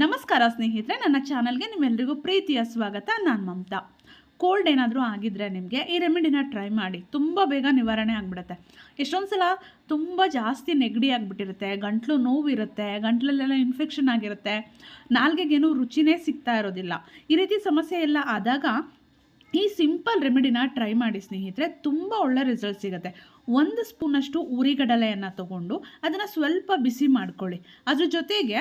ನಮಸ್ಕಾರ ಸ್ನೇಹಿತರೆ, ನನ್ನ ಚಾನಲ್ಗೆ ನಿಮ್ಮೆಲ್ಲರಿಗೂ ಪ್ರೀತಿಯ ಸ್ವಾಗತ. ನಾನು ಮಮತಾ. ಕೋಲ್ಡ್ ಏನಾದರೂ ಆಗಿದ್ದರೆ ನಿಮಗೆ ಈ ರೆಮಿಡಿನ ಟ್ರೈ ಮಾಡಿ. ತುಂಬ ಬೇಗ ನಿವಾರಣೆ ಆಗಿಬಿಡುತ್ತೆ. ಎಷ್ಟೊಂದು ಸಲ ತುಂಬ ಜಾಸ್ತಿ ನೆಗಡಿ ಆಗಿಬಿಟ್ಟಿರುತ್ತೆ, ಗಂಟ್ಲು ನೋವಿರುತ್ತೆ, ಗಂಟ್ಲಲ್ಲೆಲ್ಲ ಇನ್ಫೆಕ್ಷನ್ ಆಗಿರುತ್ತೆ. ನಾಲ್ಗೆಗೇನು ರುಚಿನೇ ಸಿಗ್ತಾ ಇರೋದಿಲ್ಲ. ಈ ರೀತಿ ಸಮಸ್ಯೆ ಎಲ್ಲ ಆದಾಗ ಈ ಸಿಂಪಲ್ ರೆಮಿಡಿನ ಟ್ರೈ ಮಾಡಿ ಸ್ನೇಹಿತರೆ, ತುಂಬ ಒಳ್ಳೆ ರಿಸಲ್ಟ್ ಸಿಗುತ್ತೆ. ಒಂದು ಸ್ಪೂನಷ್ಟು ಉರಿಗಡಲೆಯನ್ನು ತಗೊಂಡು ಅದನ್ನು ಸ್ವಲ್ಪ ಬಿಸಿ ಮಾಡ್ಕೊಳ್ಳಿ. ಅದ್ರ ಜೊತೆಗೆ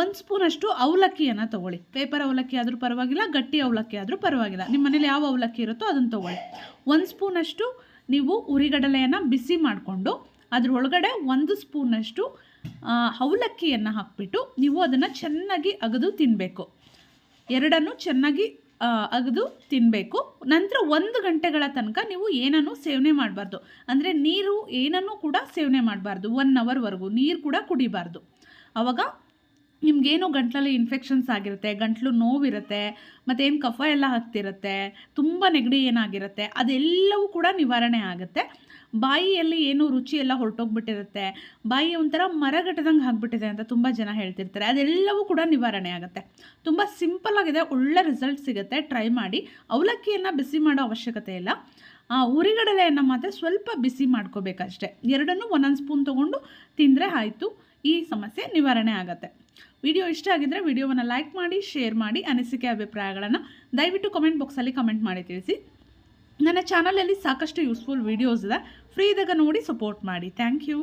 ಒಂದು ಸ್ಪೂನಷ್ಟು ಅವಲಕ್ಕಿಯನ್ನು ತಗೊಳ್ಳಿ. ಪೇಪರ್ ಅವಲಕ್ಕಿ ಆದರೂ ಪರವಾಗಿಲ್ಲ, ಗಟ್ಟಿ ಅವಲಕ್ಕಿ ಆದರೂ ಪರವಾಗಿಲ್ಲ. ನಿಮ್ಮ ಮನೇಲಿ ಯಾವ ಅವಲಕ್ಕಿ ಇರುತ್ತೋ ಅದನ್ನು ತಗೊಳ್ಳಿ. ಒಂದು ಸ್ಪೂನಷ್ಟು ನೀವು ಉರಿಗಡಲೆಯನ್ನು ಬಿಸಿ ಮಾಡಿಕೊಂಡು ಅದ್ರೊಳಗಡೆ ಒಂದು ಸ್ಪೂನಷ್ಟು ಅವಲಕ್ಕಿಯನ್ನು ಹಾಕ್ಬಿಟ್ಟು ನೀವು ಅದನ್ನು ಚೆನ್ನಾಗಿ ಅಗದು ತಿನ್ನಬೇಕು ಎರಡನ್ನು ಚೆನ್ನಾಗಿ ಅಗದು ತಿನ್ನಬೇಕು ನಂತರ ಒಂದು ಗಂಟೆಗಳ ತನಕ ನೀವು ಏನನ್ನೂ ಸೇವನೆ ಮಾಡಬಾರ್ದು. ಅಂದರೆ ನೀರು ಏನನ್ನೂ ಕೂಡ ಸೇವನೆ ಮಾಡಬಾರ್ದು. ಒನ್ ಅವರ್ವರೆಗೂ ನೀರು ಕೂಡ ಕುಡಿಬಾರ್ದು. ಆವಾಗ ನಿಮಗೇನು ಗಂಟಲಲ್ಲಿ ಇನ್ಫೆಕ್ಷನ್ಸ್ ಆಗಿರುತ್ತೆ ಗಂಟಲು ನೋವಿರುತ್ತೆ ಮತ್ತು ಏನು ಕಫ ಎಲ್ಲ ಹತ್ತಿರುತ್ತೆ ತುಂಬ ನೆಗಡಿ ಏನಾಗಿರುತ್ತೆ ಅದೆಲ್ಲವೂ ಕೂಡ ನಿವಾರಣೆ ಆಗುತ್ತೆ. ಬಾಯಿಯಲ್ಲಿ ಏನು ರುಚಿ ಎಲ್ಲ ಹೊರಟೋಗ್ಬಿಟ್ಟಿರುತ್ತೆ ಬಾಯಿ ಒಂಥರ ಮರಗಟ್ಟದಂಗೆ ಆಗಿಬಿಟ್ಟಿದೆ ಅಂತ ತುಂಬ ಜನ ಹೇಳ್ತಿರ್ತಾರೆ ಅದೆಲ್ಲವೂ ಕೂಡ ನಿವಾರಣೆ ಆಗುತ್ತೆ. ತುಂಬ ಸಿಂಪಲ್ ಆಗಿದೆ ಒಳ್ಳೆ ರಿಸಲ್ಟ್ ಸಿಗುತ್ತೆ ಟ್ರೈ ಮಾಡಿ. ಅವಲಕ್ಕಿಯನ್ನು ಬಿಸಿ ಮಾಡೋ ಅವಶ್ಯಕತೆ ಇಲ್ಲ. ಆ, ಉರಿಗಡಲೆಯನ್ನು ಮಾತ್ರ ಸ್ವಲ್ಪ ಬಿಸಿ ಮಾಡ್ಕೋಬೇಕಷ್ಟೆ. ಎರಡನ್ನೂ ಒಂದೊಂದು ಸ್ಪೂನ್ ತೊಗೊಂಡು ತಿಂದರೆ ಆಯಿತು ಈ ಸಮಸ್ಯೆ ನಿವಾರಣೆ ಆಗುತ್ತೆ. ವಿಡಿಯೋ ಇಷ್ಟ ಆಗಿದ್ದರೆ ವಿಡಿಯೋವನ್ನು ಲೈಕ್ ಮಾಡಿ, ಶೇರ್ ಮಾಡಿ, ಅನಿಸಿಕೆ ಅಭಿಪ್ರಾಯಗಳನ್ನು ದಯವಿಟ್ಟು ಕಮೆಂಟ್ ಬಾಕ್ಸಲ್ಲಿ ಕಮೆಂಟ್ ಮಾಡಿ ತಿಳಿಸಿ. ನನ್ನ ಚಾನಲಲ್ಲಿ ಸಾಕಷ್ಟು ಯೂಸ್ಫುಲ್ ವೀಡಿಯೋಸ್ ಇದೆ. ಫ್ರೀ ಇದಾಗ ನೋಡಿ ಸಪೋರ್ಟ್ ಮಾಡಿ. ಥ್ಯಾಂಕ್ ಯು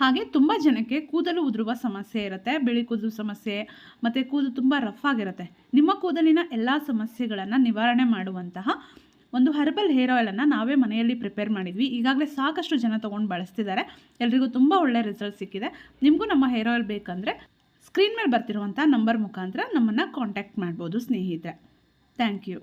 ಹಾಗೆ ತುಂಬ ಜನಕ್ಕೆ ಕೂದಲು ಉದುರುವ ಸಮಸ್ಯೆ ಇರುತ್ತೆ, ಬಿಳಿ ಕೂದಲು ಸಮಸ್ಯೆ, ಮತ್ತು ಕೂದಲು ತುಂಬ ರಫ್ ಆಗಿರುತ್ತೆ. ನಿಮ್ಮ ಕೂದಲಿನ ಎಲ್ಲ ಸಮಸ್ಯೆಗಳನ್ನು ನಿವಾರಣೆ ಮಾಡುವಂತಹ ಒಂದು ಹರ್ಬಲ್ ಹೇರ್ ಆಯಿಲನ್ನು ನಾವೇ ಮನೆಯಲ್ಲಿ ಪ್ರಿಪೇರ್ ಮಾಡಿದ್ವಿ. ಈಗಾಗಲೇ ಸಾಕಷ್ಟು ಜನ ತೊಗೊಂಡು ಬಳಸ್ತಿದ್ದಾರೆ. ಎಲ್ರಿಗೂ ತುಂಬ ಒಳ್ಳೆ ರಿಸಲ್ಟ್ ಸಿಕ್ಕಿದೆ. ನಿಮಗೂ ನಮ್ಮ ಹೇರ್ ಆಯಿಲ್ ಬೇಕಂದರೆ ಸ್ಕ್ರೀನ್ ಮೇಲೆ ಬರ್ತಿರುವಂಥ ನಂಬರ್ ಮುಖಾಂತರ ನಮ್ಮನ್ನು ಕಾಂಟ್ಯಾಕ್ಟ್ ಮಾಡ್ಬೋದು ಸ್ನೇಹಿತರೆ. Thank you